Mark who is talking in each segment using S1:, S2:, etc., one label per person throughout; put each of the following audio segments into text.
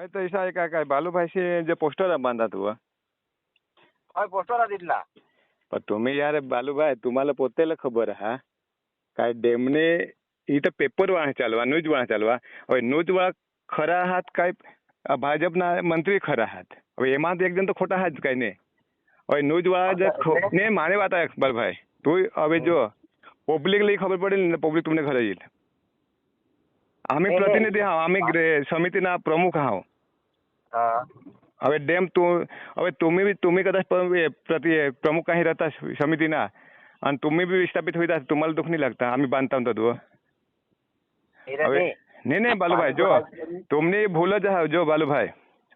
S1: हय तो दिसा काय? काय बालूभाईशी जे पोस्टर बांधात व
S2: हय पोस्टर दिसला
S1: पण तुम्ही यार बालूभाई तुम्हाला पोतेला खबर हा? काय डेमने इथं पेपर वाह चालवा न्यूज वाह चालवा. हय न्यूज वाह खरा आहात काय भाजपना मंत्री खरा आहात एमात एक जण तर खोटा आहात काय नाही. हय न्यूज वाह जर ने माने वात आहे बालभाई तू हवे जो पब्लिकलाही खबर पडेल पब्लिक तुमने खरं येईल. आम्ही प्रतिनिधी आहात आम्ही समितीना प्रमुख
S2: आहोत
S1: હવે ડેમ તું હવે તમે બી તમે કદાચ પ્રમુખ અહીં રહેતા સમિતિના आणि तुम्ही बी विस्थापित होईत असता तुम्हाला दुःख नाही लागता आम्ही बांधता होता तो
S2: नाही
S1: नाही बालूभाई जो तुमने भूल जो बालूभाई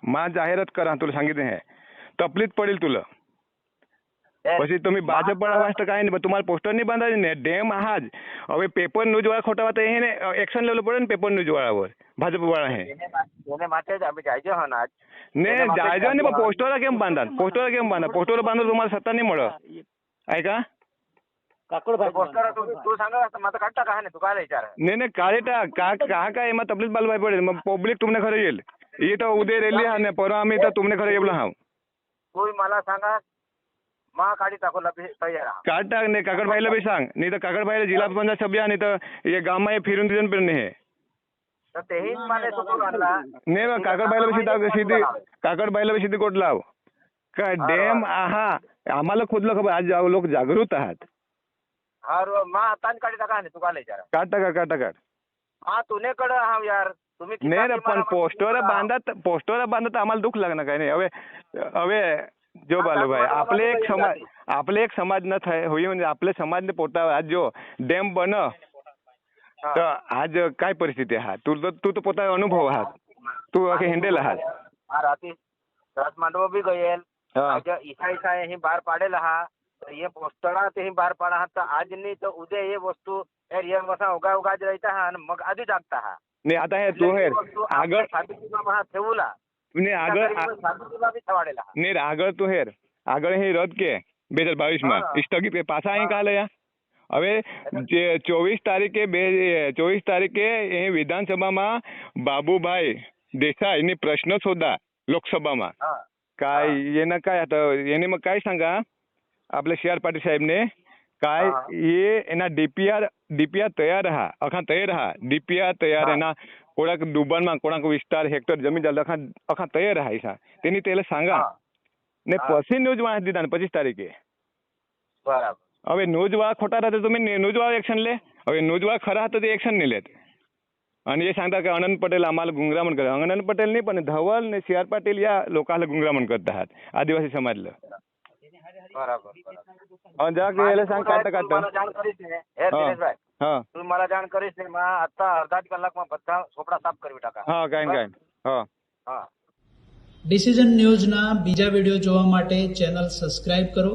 S1: मा जाहिरात करा तुला सांगितले हे तपलीत पडेल तुला પછી તમે ભાજપ પર અવાજ તો કાંઈ નહીં તમારે પોસ્ટર નહીં બાંધાવી ને ડેમ આજ હવે પેપર ન્યૂઝ વાળા ખોટા વાત એને એક્શન લેવલ પડે ને પેપર ન્યૂઝ વાળા પર ભાજપવાળા હે
S2: એને માટે જ આપણે જાયજો હો ને આજ
S1: ને જાયજો ને
S2: પણ
S1: પોસ્ટોરા કેમ બાંધા પોસ્ટોરા तुम्हाला सत्ता नाही મળો ऐका.
S2: नाही
S1: नाही काळे टाक का का काय मग तबलीत बाल पडेल. मग पब्लिक तुमने खरं येईल. ये तर उद्या रेल्ली हा नाही परवा आम्ही तर तुमने खरं येईल हा.
S2: तुम्ही मला सांगा. मा काढी टाकूला
S1: काढ टाक नाही काकडभाईला बी सांग. नाही तर काकडभाईला जिल्हा पंचायत सभ्य नाही तर हे गामा हे फिरून तिथून पण हे नाही काकड बायला शेती कोट लाव. का डॅम आहा आम्हाला खोदलं खबर आज लोक जागृत आहात.
S2: नाही
S1: रे पण
S2: मला-
S1: पोस्टर बांधत पोस्टर बांधत आम्हाला दुःख लागणार काय नाही. हवे हवे जो बालू भाई. आपले एक समाज आपले एक समाज न थाय होई म्हणजे आपले समाज ने पोटा आज जो डॅम बन तर आज काय परिस्थिती आहात तू तर तू तर पोता अनुभव आहात. तू अखे हेंडेल आहात.
S2: हा राती रात मांडव बी गयेल. हा. इसा इसा हे बाहेर पाडेल हा. तर हे पोस्टळा ते हे पाडा हा. तर आज नाही तर उद्या हे वस्तू यार मसा उगा उगाच राहता हा आणि मग आधी टाकता हा.
S1: नाही आता हे तू
S2: हे
S1: आगळ
S2: सावित्रीबाबा हा ठेवला.
S1: नाही आगळ आ-
S2: सावित्रीबा बी ठेवाडेला नाही
S1: आगळ तू हेर आगळ हे रद्द के बेजार बावीस मा स्थगित
S2: के
S1: पासा आहे का आलं या? હવે ચોવીસ તારીખે બે ચોવીસ તારીખે એ વિધાનસભામાં બાબુભાઈ દેસાઈની પ્રશ્ન સોદા લોકસભામાં. काय येणं કાય आता કાય मग काय सांगा आपल्या सी आर पाटील साहेबने काय ये એના ડીપીઆર ડીપીઆર તૈયાર હા અખા તૈયાર હા. ડીપીઆર તૈયાર એના કોણાક ડુબાણમાં કોણાક વિસ્તાર હેક્ટર જમીન જાલ અખા અખા તૈયાર હા ઈસા તેની તેલે
S2: સાંગા.
S1: ને પછી ન્યૂઝ વાંચી દીધા ને પચીસ તારીખે.
S2: બરાબર.
S1: હવે નોજવા ખોટા હતા તો તમે નોજવા એક્શન લે. હવે નોજવા ખરા હતા તો એક્શન નહીં લેત. અને એ સાંગતા કે અનંત પટેલ આમાલ ગુંગરામણ કરતા અનંત પટેલ નહીં પણ ધવલ ને સી આર પાટીલ યા લોકાલ ગુંગરામણ કરતા હતા. આદિવાસી સમાજ
S2: લે બરાબર. અને
S1: જરાક
S2: જાણ કરીશ હા
S1: કાઈ કાઈ
S3: બીજા વીડિયો જોવા માટે ચેનલ સબસ્ક્રાઇબ કરો.